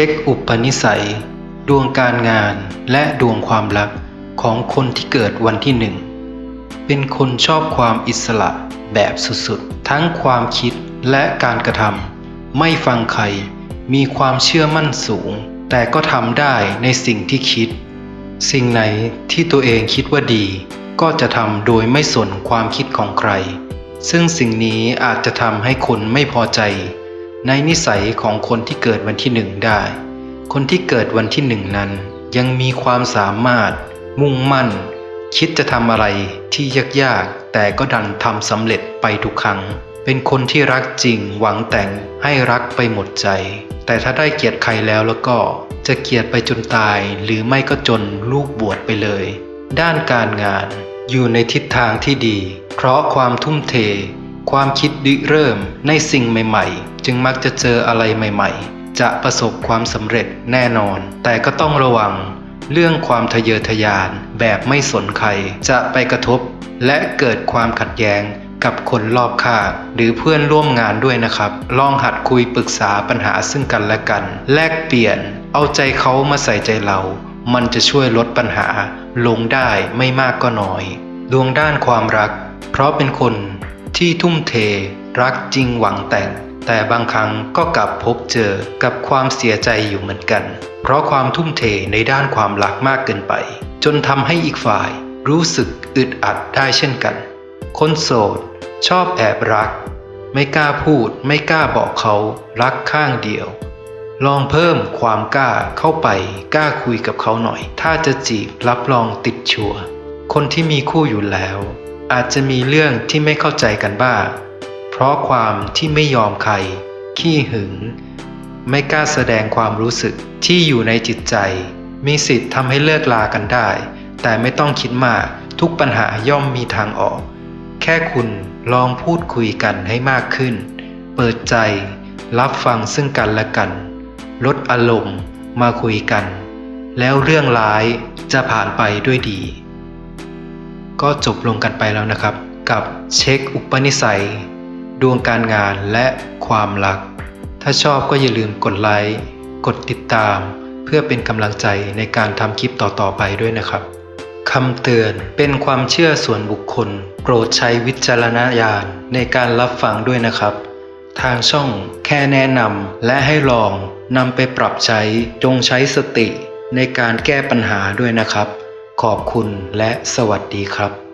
เช็คอุปนิสัย ดวงการงานและดวงความรักของคนที่เกิดวันที่หนึ่ง เป็นคนชอบความอิสระแบบสุดๆ ทั้งความคิดและการกระทำไม่ฟังใคร มีความเชื่อมั่นสูง แต่ก็ทำได้ในสิ่งที่คิด สิ่งไหนที่ตัวเองคิดว่าดี ก็จะทำโดยไม่สนความคิดของใคร ซึ่งสิ่งนี้อาจจะทำให้คนไม่พอใจ ในนิสัยของคนที่เกิดวันที่หนึ่งได้ คนที่เกิดวันที่หนึ่งนั้น ยังมีความสามารถ มุ่งมั่น คิดจะทำอะไรที่ยากๆ แต่ก็ดันทำสำเร็จไปทุกครั้ง เป็นคนที่รักจริงหวังแต่งให้รักไปหมดใจ แต่ถ้าได้เกลียดใครแล้วแล้วก็ จะเกลียดไปจนตายหรือไม่ก็จนลูกบวชไปเลย ด้านการงานอยู่ในทิศทางที่ดี เพราะความทุ่มเท ความคิดริเริ่มในสิ่งใหม่ ๆ จึงมักจะเจออะไรใหม่ๆ จะประสบความสำเร็จแน่นอน แต่ก็ต้องระวังเรื่องความทะเยอทะยานแบบไม่สนใคร จะไปกระทบ และเกิดความขัดแย้งกับคนรอบข้างหรือเพื่อนร่วมงานด้วยนะครับ ลองหัดคุยปรึกษาปัญหาซึ่งกันและกัน แลกเปลี่ยน เอาใจเขามาใส่ใจเรา มันจะช่วยลดปัญหา ลงได้ไม่มากก็น้อย ดวงด้านความรัก เพราะเป็นคนที่ทุ่มเท รักจริงหวังแต่ง แต่บางครั้งก็กลับพบเจอกับความเสียใจอยู่เหมือนกัน เพราะความทุ่มเทในด้านความรักมากเกินไป จนทำให้อีกฝ่ายรู้สึกอึดอัดได้เช่นกัน คนโสด ชอบแอบรัก ไม่กล้าพูดไม่กล้าบอกเขารักข้างเดียว ลองเพิ่มความกล้าเข้าไปกล้าคุยกับเขาหน่อย ถ้าจะจีบรับรองติดชัวคนที่มีคู่อยู่แล้ว อาจจะมีเรื่องที่ไม่เข้าใจกันบ้าง ราะความที่ไม่ยอมใคร ขี้หึง ไม่กล้าแสดงความรู้สึกที่อยู่ในจิตใจ มีสิทธิ์ทำให้เลิกลากันได้ แต่ไม่ต้องคิดมากทุกปัญหาย่อมมีทางออก แค่คุณลองพูดคุยกันให้มากขึ้น เปิดใจ รับฟังซึ่งกันและกัน ลดอารมณ์ มาคุยกัน แล้วเรื่องร้ายจะผ่านไปด้วยดี ก็จบลงกันไปแล้วนะครับ กับเช็คอุปนิสัย ดวงการงานและความรัก ถ้าชอบก็อย่าลืมกดไลค์กดติดตาม เพื่อเป็นกำลังใจในการทำคลิปต่อๆไปด้วยนะครับคำเตือนเป็นความเชื่อส่วนบุคคล โปรดใช้วิจารณญาณในการรับฟังด้วยนะครับ ทางช่องแค่แนะนำและให้ลองนำไปปรับใช้จงใช้สติในการแก้ปัญหาด้วยนะครับ ขอบคุณและสวัสดีครับ